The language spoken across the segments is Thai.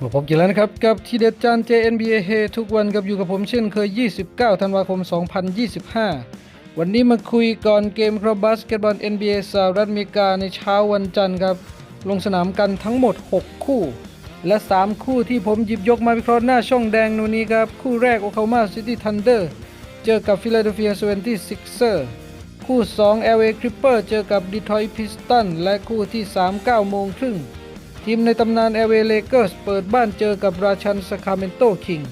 มาพบกันแล้วนะครับ กับทีเด็ดจาน JNBA เฮทุกวันกับอยู่กับผมเช่นเคย 29 ธันวาคม 2025 วันนี้มาคุยก่อนเกมครับบาสเกตบอล NBA สหรัฐอเมริกาในเช้าวันจันทร์ครับ ลงสนามกันทั้งหมด 6 คู่ และ 3 คู่ที่ผมหยิบยกมาวิเคราะห์หน้าช่องแดงนูนนี้ครับ คู่แรกโอคลาโฮมาซิตี้ทันเดอร์เจอกับฟิลาเดลเฟีย 76ers คู่2 LA Clipper เจอกับ Detroit Pistons และคู่ที่ 3 9โมงครึ่ง ทีมในตำนาน LA Lakers เกอร์เปิดบ้านเจอกับราชัน Sacramento King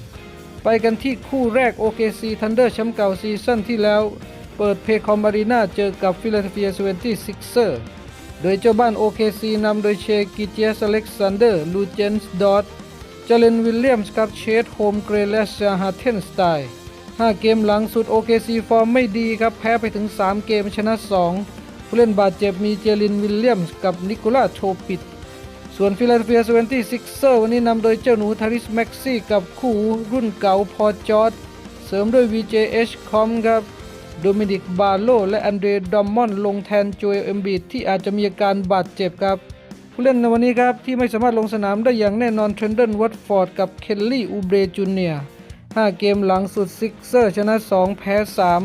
ไปกันที่คู่แรก OKC Thunder แชมป์เก่าซีซั่นที่แล้ว เปิดเพคอมบารีนาเจอกับ Philadelphia 76ers โดยเจ้าบ้าน OKC นำโดยเชกิเจียสอเล็กซานเดอร์ ลูเจนส์ดอตเจเลนวิลเลียมส์กับเชดโฮมเกรและชาฮาเทนสไตล์5เกมหลังสุด OKC ฟอร์มไม่ดีครับ แพ้ไปถึง 3 เกมชนะ 2 ผู้เล่นบาดเจ็บมีเจลินวิลเลียมส์กับนิโคลาโชปิด ส่วนฟิลาเดลเฟีย76วันนี้นำโดยเจ้าหนูทาริสแม็กซี่กับคู่รุ่นเก่าพอจอร์ดเสริมด้วย VJH คอมครับโดมินิกบาโลและอันเดรดอมมอนลงแทนโจเอลเอมบีที่อาจจะมีอาการบาดเจ็บครับ ผู้เล่นในวันนี้ครับ ที่ไม่สามารถลงสนามได้อย่างแน่นอนเทรนเดนวัตฟอร์ดกับเคลลี่อูเบรจูเนีย5เกมหลังสุดซิกเซอร์ชนะ 2 แพ้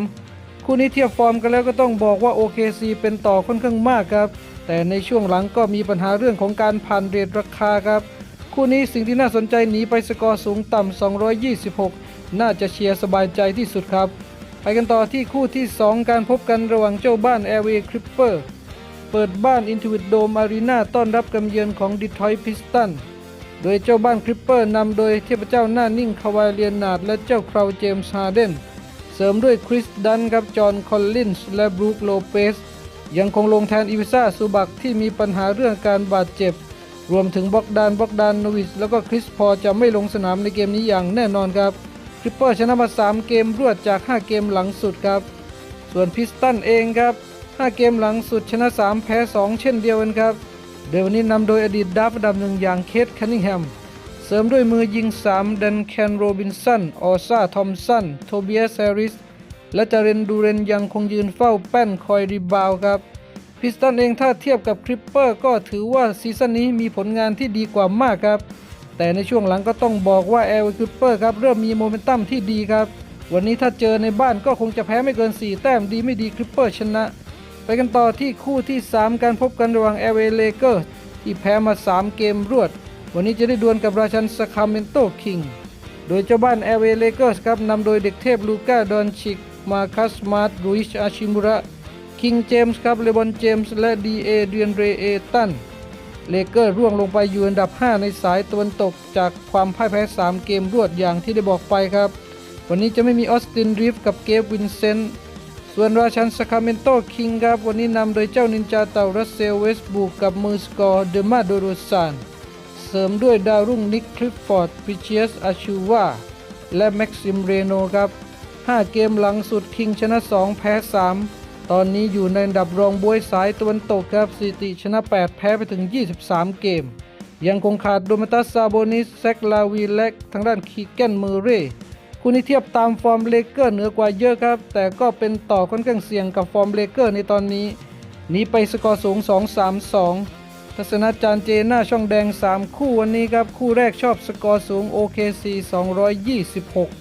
3 คู่นี้เทียบฟอร์มกันแล้วก็ต้องบอกว่า OKC เป็นต่อค่อนข้างมากครับ แต่ในช่วงหลังก็มีปัญหาเรื่องของการผ่านเรทราคาครับ คู่นี้สิ่งที่น่าสนใจหนีไปสกอร์สูงต่ำ 226 น่าจะเชียร์สบายใจที่สุดครับ ไปกันต่อที่คู่ที่ 2 การพบกันระหว่างเจ้าบ้าน LA Clipper เปิดบ้าน Intuit Dome Arena ต้อนรับกำเยือนของ Detroit Pistons โดยเจ้าบ้านคริปเปอร์นำโดยเทพเจ้าหน้านิ่งคาวายเลียนาดและเจ้าคราวเจมส์ฮาร์เดนเสริมด้วยคริสดันครับจอห์นคอลลินส์และบรูคโลเปส ยังคงลงแทนอีวิซ่าซูบักที่มีปัญหาเรื่องการบาดเจ็บ รวมถึงบ็อกดานบ็อกดานนวิสแล้วก็คริสพอจะไม่ลงสนามในเกมนี้อย่างแน่นอนครับคริปเปอร์ชนะมา 3 เกมรวดจาก 5 เกมหลังสุดครับ ส่วนพิสตันเองครับ 5 เกมหลังสุดชนะ 3 แพ้ 2 เช่นเดียวกันครับโดยวันนี้นำโดยอดีตดับอันดับหนึ่งอย่างเคทคันนิงแฮม เสริมด้วยมือยิง 3 ดันแคนโรบินสัน ออซ่า ทอมสัน โทเบียสแฮริส และจาเรนดูเรนยังคงยืนเฝ้าแป้นคอยรีบาวครับพิสตันเองถ้าเทียบกับคริปเปอร์ก็ถือว่าซีซั่นนี้มีผลงานที่ดีกว่ามากครับ แต่ในช่วงหลังก็ต้องบอกว่าแอลคริปเปอร์ครับเริ่มมีโมเมนตัมที่ดีครับ วันนี้ถ้าเจอในบ้านก็คงจะแพ้ไม่เกิน 4 แต้มดีไม่ดีคริปเปอร์ชนะ ไปกันต่อที่คู่ที่ 3 การพบกันระหว่าง LA Lakers ที่แพ้มา 3 เกมรวด วันนี้จะได้ดวลกับราชันสคาเมนโตคิงโดยเจ้าบ้าน LA Lakers ครับนำโดยเด็กเทพลูก้าดอนชิก มาคัสมาร์ตรุยชอาชิมุระคิงเจมส์ครับเลบอนเจมส์และดีเอเดียนเรเอตันเลเกอร์ร่วงลงไปอยู่อันดับ 5 ในสายตะวันตกจากความพ่ายแพ้ 3 เกมรวดอย่างที่ได้บอกไปครับ วันนี้จะไม่มีออสตินรีฟกับเกฟวินเซนต์ส่วนราชันสคาเมนโตคิงครับ วันนี้นำโดยเจ้านินจาเต่ารัสเซลเวสบุกกับมือสกอร์เดมาโดโรซานเสริมด้วยดาวรุ่งนิกคลิฟฟอร์ดพิเชียสอาชูวาและแม็กซิมเรโนครับ 5 เกมหลังสุดคิงชนะ 2 แพ้ 3 ตอนนี้อยู่ในอันดับรองบวยสายตะวันตกครับสถิติชนะ 8 แพ้ไปถึง 23 เกม ยังคงขาดโดมตัสซาโบนิสแซกลาวีและทางด้านคีแกนเมอร์เร่คู่นี้เทียบตามฟอร์มเลเกอร์เหนือกว่าเยอะครับ แต่ก็เป็นต่อค่อนข้างเสี่ยงกับฟอร์มเลเกอร์ในตอนนี้หนีไปสกอร์สูง 2-3-2ทัศนาจารย์เจหน้าช่องแดง 3 คู่วันนี้ครับ คู่แรกชอบสกอร์สูง OKC 226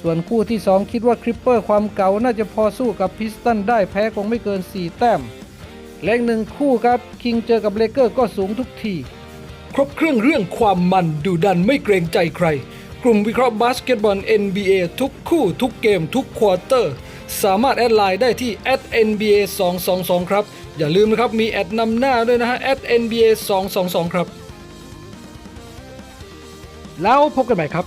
ส่วนคู่ที่ 2 คิดว่าคริปเปอร์ความเก่าน่าจะพอสู้กับพิสตันได้แพ้คงไม่เกิน 4 แต้มและอีกหนึ่งคู่ครับ คิงเจอกับเลเกอร์ก็สูงทุกที ครบเครื่องเรื่องความมันดูดันไม่เกรงใจใคร กลุ่มวิเคราะห์บาสเกตบอล NBA ทุกคู่ทุกเกมทุกควอเตอร์ สามารถแอดไลน์ได้ที่ @nba 222ครับ อย่าลืมนะครับมีแอดนำหน้าด้วยนะฮะ @nba 222ครับ แล้วพบกันใหม่ครับ